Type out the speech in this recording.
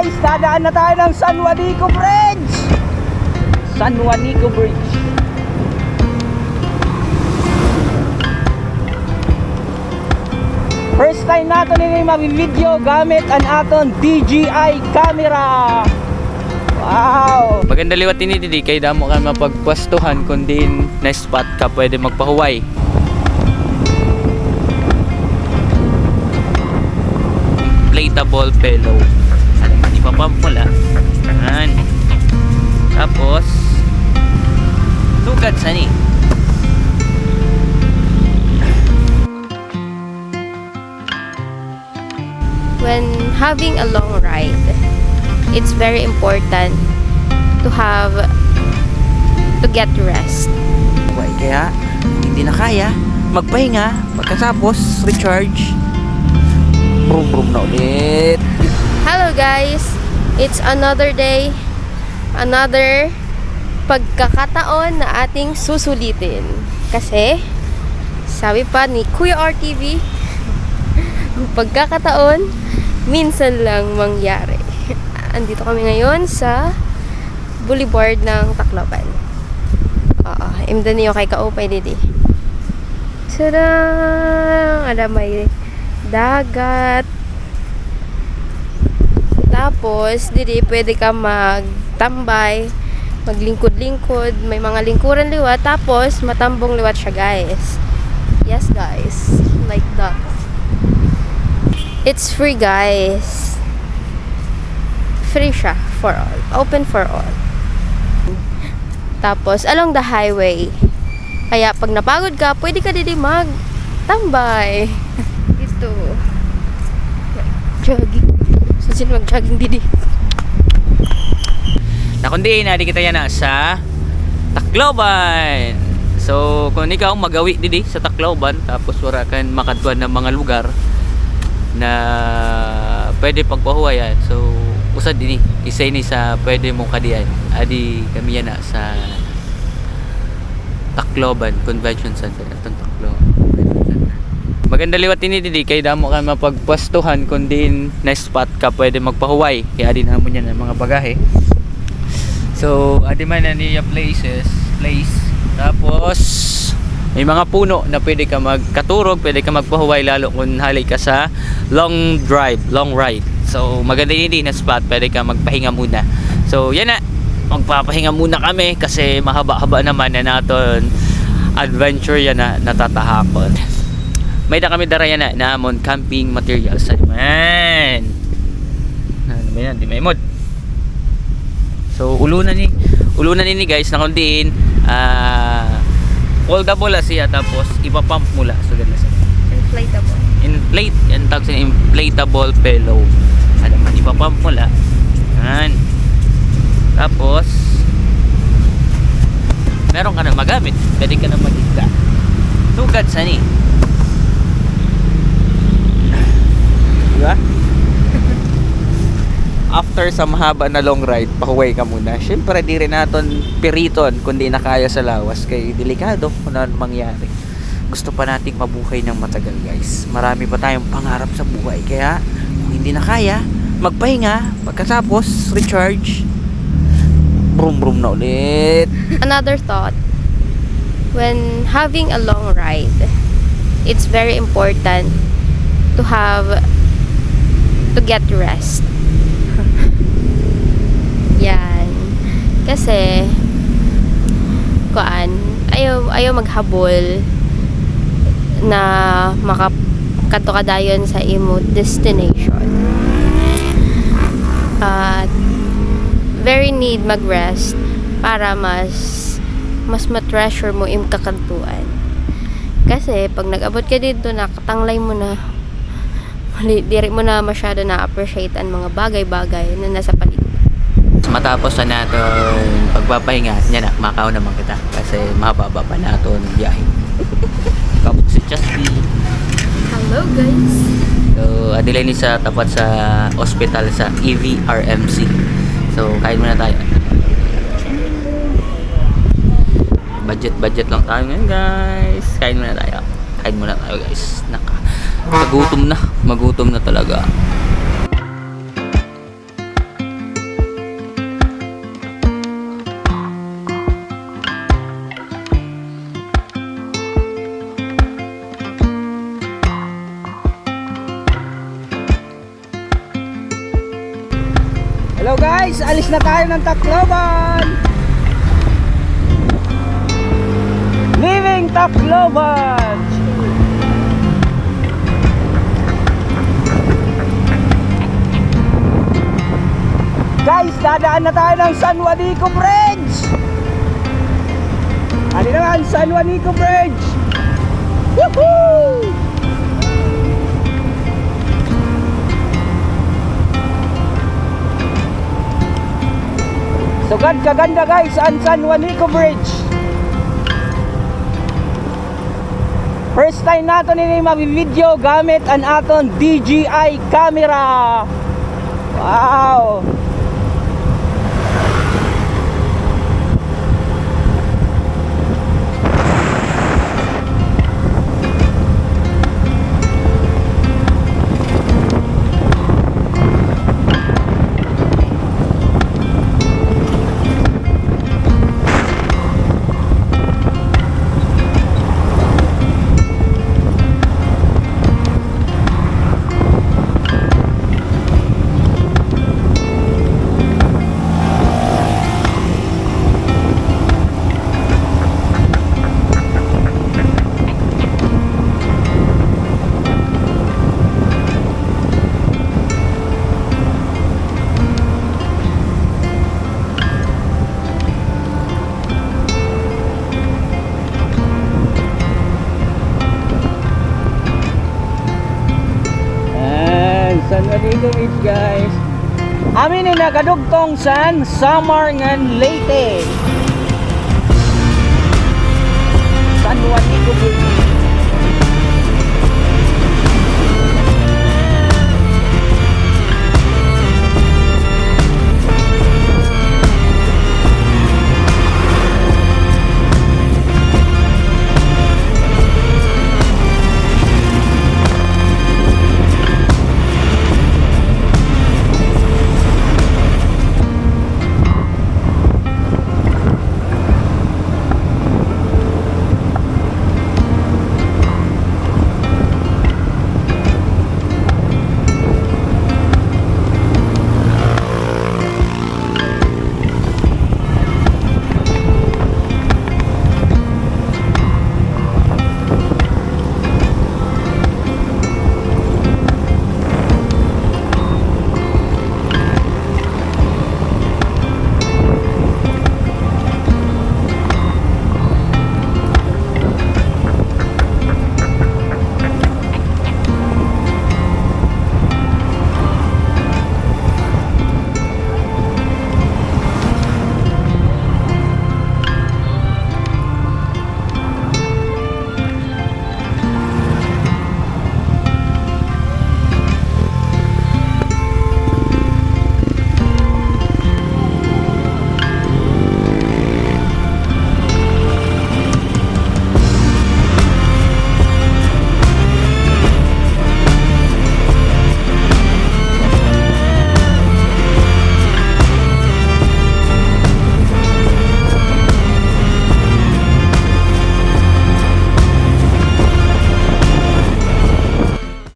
guys, dadaan na tayo ng San Juanico Bridge. San Juanico Bridge. First time nato nini mabi-video gamit ang aton DJI camera. Wow! Maganda liwat ini didi kay damo ka mapagpwestuhan kundi na spot ka pwede magpahuway. Inflatable pillow. Mo lang. Yan. Tapos sugat sa ni. when having a long ride, it's very important to have to get rest. Huwag kaya hindi na kaya magpahinga pagkatapos recharge. Brum brum na ulit. Guys, it's another day, another pagkakataon na ating susulitin. Kasi, sabi pa ni Kuya RTV, pagkakataon, minsan lang mangyari. Andito kami ngayon sa boulevard ng Tacloban. Oo, imda niyo kay Kaupay didi. Tada! Ada may dagat. Tapos, didi pwede ka magtambay, maglingkod-lingkod, may mga lingkuran liwat, tapos matambong liwat siya, guys. Yes, guys. Like that. It's free, guys. Free siya for all. Open for all. Tapos, along the highway. Kaya, pag napagod ka, pwede ka didi magtambay. Ito. Jogging. Sino mag-jogging didi? Na kundi na di kita yan na sa Tacloban. So kung ikaw magawi didi sa Tacloban tapos wala kan makadtuan ng mga lugar na pwede pagpahuwayan. So usad dini isa ni sa pwede mong kadiyan. Adi kami yan na sa Tacloban Convention Center. Atong. Maganda liwat ini didi kay damo ka mapagpwestuhan kundi na spot ka pwede magpahuway. Kaya din namon yan ang mga bagahe. So, adi man na niya places, place. Tapos, may mga puno na pwede ka magkaturog, pwede ka magpahuway lalo kung hali ka sa long drive, long ride. So, maganda yun din na spot, pwede ka magpahinga muna. So, yan na. Magpapahinga muna kami kasi mahaba-haba naman na naton adventure yan na natatahakot. May da kami dara yan na namon camping materials. Man! Ano ba yan? Di may mod. So ulunan ni ulunan ni guys na kundiin ah foldable na siya tapos ipapump mo la so ganun siya. Inflatable. Inflate yan tawag sa inflatable pillow. Ano man ipapump mo la. Yan. Tapos meron ka nang magamit. Pwede ka nang magigka. Sugat sa ni. Di ba? after sa mahaba na long ride, pahuway ka muna. Siyempre, di rin natin piriton kundi na kaya sa lawas. Kay delikado kung ano mangyari. Gusto pa nating mabuhay ng matagal, guys. Marami pa tayong pangarap sa buhay. Kaya, kung hindi na kaya, magpahinga. Pagkatapos, recharge. Brum brum na ulit. Another thought, when having a long ride, it's very important to have to get rest. Yan. Kasi kuan, ayaw ayaw maghabol na makakato ka dayon sa imo destination. At very need mag-rest para mas mas ma-treasure mo im kakantuan. Kasi pag nag-abot ka dito nakatanglay mo na diri mo na masyado na appreciate ang mga bagay-bagay na nasa paligid. Matapos na natin pagpapahinga, yan na, makaw naman kita. Kasi mahaba pa natin biyahe. Kapag si Chasty. Hello guys. So, adilay ni sa tapat sa hospital sa EVRMC. So, kain muna tayo. Budget-budget lang tayo ngayon, guys. Kain muna tayo. Kain muna tayo, guys. Naka, Magutom na. Magutom na talaga. Hello guys, alis na tayo ng Tacloban. Leaving Tacloban. Dadaan na tayo ng San Juanico Bridge. Ano naman, San Juanico Bridge. Woohoo! Sugad kaganda guys ang San Juanico Bridge. First time nato nini mabi-video gamit ang aton DJI camera. Wow! Guys. Amin ni nagadugtong san Samar ngan Leyte. San Juanico Beach.